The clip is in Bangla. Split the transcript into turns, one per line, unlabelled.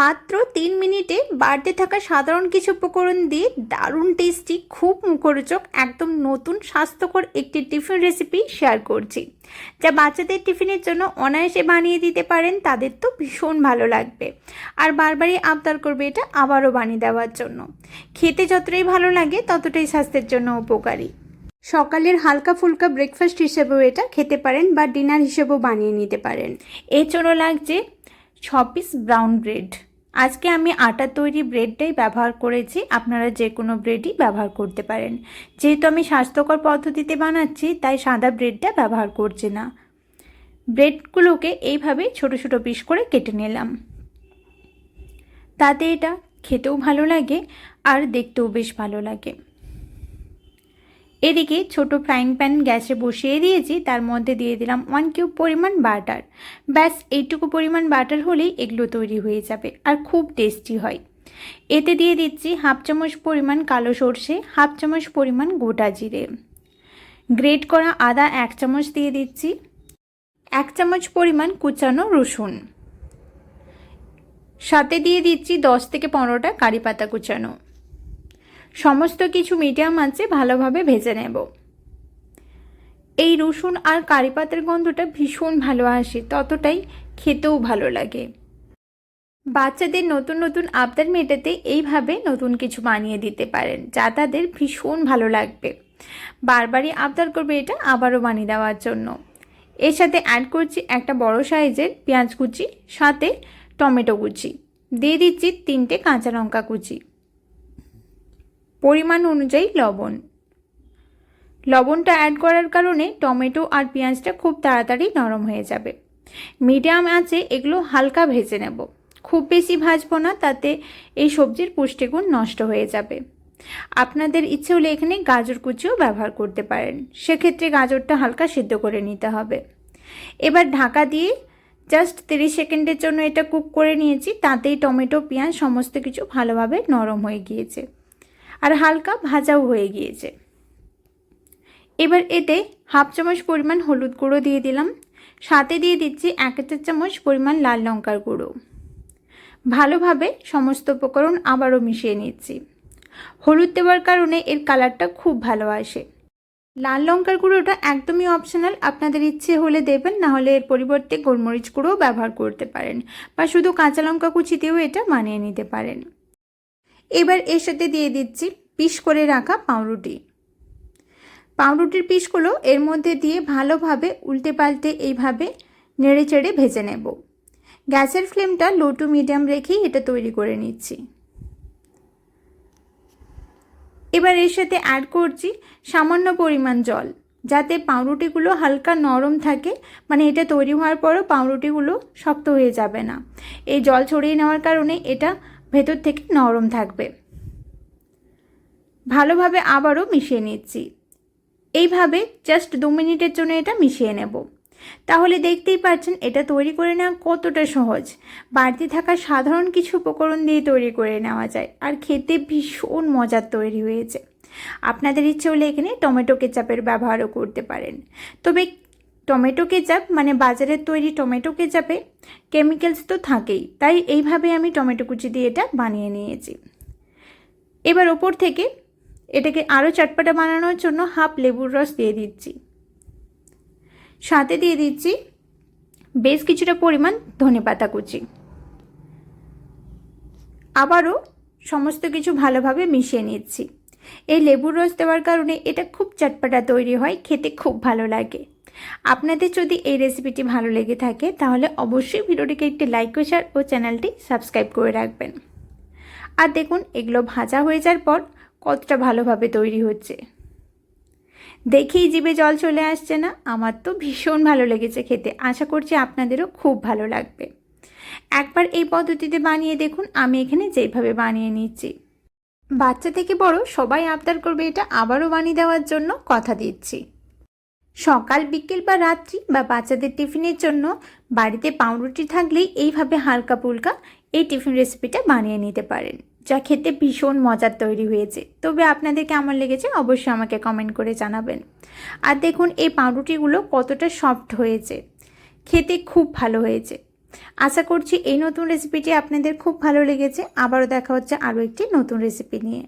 মাত্র তিন মিনিটে বাড়তে থাকা সাধারণ কিছু উপকরণ দিয়ে দারুণ টেস্টি খুব মুখরোচক, একদম নতুন, স্বাস্থ্যকর একটি টিফিন রেসিপি শেয়ার করছি। যা বাচ্চাদের টিফিনের জন্য অনায়াসে বানিয়ে দিতে পারেন, তাদের তো ভীষণ ভালো লাগবে। আর বারবারই আবদার করবে এটা আবারও বানিয়ে দেওয়ার জন্য। খেতে যতটাই ভালো লাগে, ততটাই স্বাস্থ্যের জন্য উপকারী। সকালের হালকা ফুলকা ব্রেকফাস্ট হিসেবেও এটা খেতে পারেন বা ডিনার হিসেবেও বানিয়ে নিতে পারেন। এর জন্য লাগছে ছ পিস ব্রাউন ব্রেড। আজকে আমি আটা তৈরি ব্রেডটাই ব্যবহার করেছি, আপনারা যে কোনো ব্রেডই ব্যবহার করতে পারেন। যেহেতু আমি স্বাস্থ্যকর পদ্ধতিতে বানাচ্ছি, তাই সাদা ব্রেডটা ব্যবহার করছি না। ব্রেডগুলোকে এইভাবে ছোট ছোট পিস করে কেটে নিলাম। তাতে এটা খেতেও ভালো লাগে আর দেখতেও বেশ ভালো লাগে। এদিকে ছোট ফ্রাইং প্যান গ্যাসে বসিয়ে দিয়েছি, তার মধ্যে দিয়ে দিলাম ওয়ান কিউব পরিমাণ বাটার ব্যাস, এইটুকু পরিমাণ বাটার হলেই এগুলো তৈরি হয়ে যাবে আর খুব টেস্টি হয়। এতে দিয়ে দিচ্ছি হাফ চামচ পরিমাণ কালো সর্ষে হাফ চামচ পরিমাণ গোটা জিরে। গ্রেট করা আদা এক চামচ দিয়ে দিচ্ছি, এক চামচ পরিমাণ কুচানো রসুন। সাথে দিয়ে দিচ্ছি দশ থেকে পনেরোটা কারি পাতা কুচানো। সমস্ত কিছু মিডিয়াম আঁচে ভালোভাবে ভেজে নেব। এই রসুন আর কারি পাতার গন্ধটা ভীষণ ভালো আসে, ততটাই খেতেও ভালো লাগে। বাচ্চাদের নতুন নতুন আবদার মেটাতে এইভাবে নতুন কিছু বানিয়ে দিতে পারেন, যা তাদের ভীষণ ভালো লাগবে। বারবারই আবদার করবে এটা আবারও বানিয়ে দেওয়ার জন্য। এর সাথে অ্যাড করছি একটা বড় সাইজের পেঁয়াজ কুচি, সাথে টমেটো কুচি। দিয়ে দিচ্ছি তিনটে কাঁচা লঙ্কা কুচি। পরিমাণ অনুযায়ী লবণ। লবণটা অ্যাড করার কারণে টমেটো আর পেঁয়াজটা খুব তাড়াতাড়ি নরম হয়ে যাবে। মিডিয়াম আছে এগুলো হালকা ভেজে নেব। খুব বেশি ভাজবো না, তাতে এই সবজির পুষ্টিগুণ নষ্ট হয়ে যাবে। আপনাদের ইচ্ছে হলে এখানে গাজর কুচিও ব্যবহার করতে পারেন। সেক্ষেত্রে গাজরটা হালকা সিদ্ধ করে নিতে হবে। এবার ঢাকা দিয়ে জাস্ট তিরিশ সেকেন্ডের জন্য এটা কুক করে নিয়েছি, তাতেই টমেটো, পেঁয়াজ সমস্ত কিছু ভালোভাবে নরম হয়ে গিয়েছে। আর হালকা ভাজাও হয়ে গিয়েছে। এবার এতে হাফ চামচ পরিমাণ হলুদ গুঁড়ো দিয়ে দিলাম। সাথে দিয়ে দিচ্ছি এক চার চামচ পরিমাণ লাল লঙ্কার গুঁড়ো। ভালোভাবে সমস্ত উপকরণ আবারও মিশিয়ে নিচ্ছি। হলুদ দেওয়ার কারণে এর কালারটা খুব ভালো আসে। লাল লঙ্কার গুঁড়োটা একদমই অপশনাল আপনাদের ইচ্ছে হলে দেবেন, না হলে এর পরিবর্তে গোলমরিচ গুঁড়োও ব্যবহার করতে পারেন, বা শুধু কাঁচা লঙ্কা কুচি দিয়েও এটা মানিয়ে নিতে পারেন। এবার এর সাথে দিয়ে দিচ্ছি পিস করে রাখা পাউরুটি। পাউরুটির পিসগুলো এর মধ্যে দিয়ে ভালোভাবে উল্টে পাল্টে এইভাবে নেড়ে চেড়ে ভেজে নেব। গ্যাসের ফ্লেমটা লো টু মিডিয়াম রেখেই এটা তৈরি করে নিচ্ছি। এবার এর সাথে অ্যাড করছি সামান্য পরিমাণ জল, যাতে পাউরুটিগুলো হালকা নরম থাকে মানে এটা তৈরি হওয়ার পরও পাউরুটিগুলো শক্ত হয়ে যাবে না। এই জল ছড়িয়ে নেওয়ার কারণে এটা ভেতর থেকে নরম থাকবে। ভালোভাবে আবারও মিশিয়ে নিচ্ছি। এইভাবে জাস্ট দু মিনিটের জন্য এটা মিশিয়ে নেব। তাহলে দেখতেই পাচ্ছেন এটা তৈরি করে নেওয়া কতটা সহজ। বাড়তি থাকা সাধারণ কিছু উপকরণ দিয়ে তৈরি করে নেওয়া যায়। আর খেতে ভীষণ মজার তৈরি হয়েছে। আপনাদের ইচ্ছে হলে এখানে টমেটো কেচাপের ব্যবহারও করতে পারেন। তবে টমেটো কেচাপ মানে বাজারের তৈরি টমেটো কেচাপে কেমিক্যালস তো থাকেই, তাই এইভাবে আমি টমেটো কুচি দিয়ে এটা বানিয়ে নিয়েছি। এবার ওপর থেকে এটাকে আরও চটপাটা বানানোর জন্য হাফ লেবুর রস দিয়ে দিচ্ছি। সাথে দিয়ে দিচ্ছি বেশ কিছুটা পরিমাণ ধনে পাতা কুচি। আবারও সমস্ত কিছু ভালোভাবে মিশিয়ে নিচ্ছি। এই লেবুর রস দেওয়ার কারণে এটা খুব চটপাটা তৈরি হয়, খেতে খুব ভালো লাগে। আপনাদের যদি এই রেসিপিটি ভালো লেগে থাকে, তাহলে অবশ্যই ভিডিওটিকে একটি লাইক শেয়ার ও চ্যানেলটি সাবস্ক্রাইব করে রাখবেন। আর দেখুন, এগুলো ভাজা হয়ে যাওয়ার পর কতটা ভালোভাবে তৈরি হচ্ছে। দেখেই জিভে জল চলে আসছে না, আমার তো ভীষণ ভালো লেগেছে খেতে। আশা করছি আপনাদেরও খুব ভালো লাগবে। একবার এই পদ্ধতিতে বানিয়ে দেখুন, আমি এখানে যেভাবে বানিয়ে নিচ্ছি। বাচ্চা থেকে বড় সবাই আবদার করবে এটা আবারও বানিয়ে দেওয়ার জন্য কথা দিচ্ছি। সকাল, বিকেল বা রাত্রি বা বাচ্চাদের টিফিনের জন্য বাড়িতে পাউরুটি থাকলেই এইভাবে হালকা পুলকা এই টিফিন রেসিপিটা বানিয়ে নিতে পারেন, যা খেতে ভীষণ মজার তৈরি হয়েছে। তবে আপনাদের কেমন লেগেছে অবশ্যই আমাকে কমেন্ট করে জানাবেন। আর দেখুন, এই পাউরুটিগুলো কতটা সফট হয়েছে। খেতে খুব ভালো হয়েছে। আশা করছি এই নতুন রেসিপিটি আপনাদের খুব ভালো লেগেছে। আবারও দেখা হচ্ছে আরও একটি নতুন রেসিপি নিয়ে।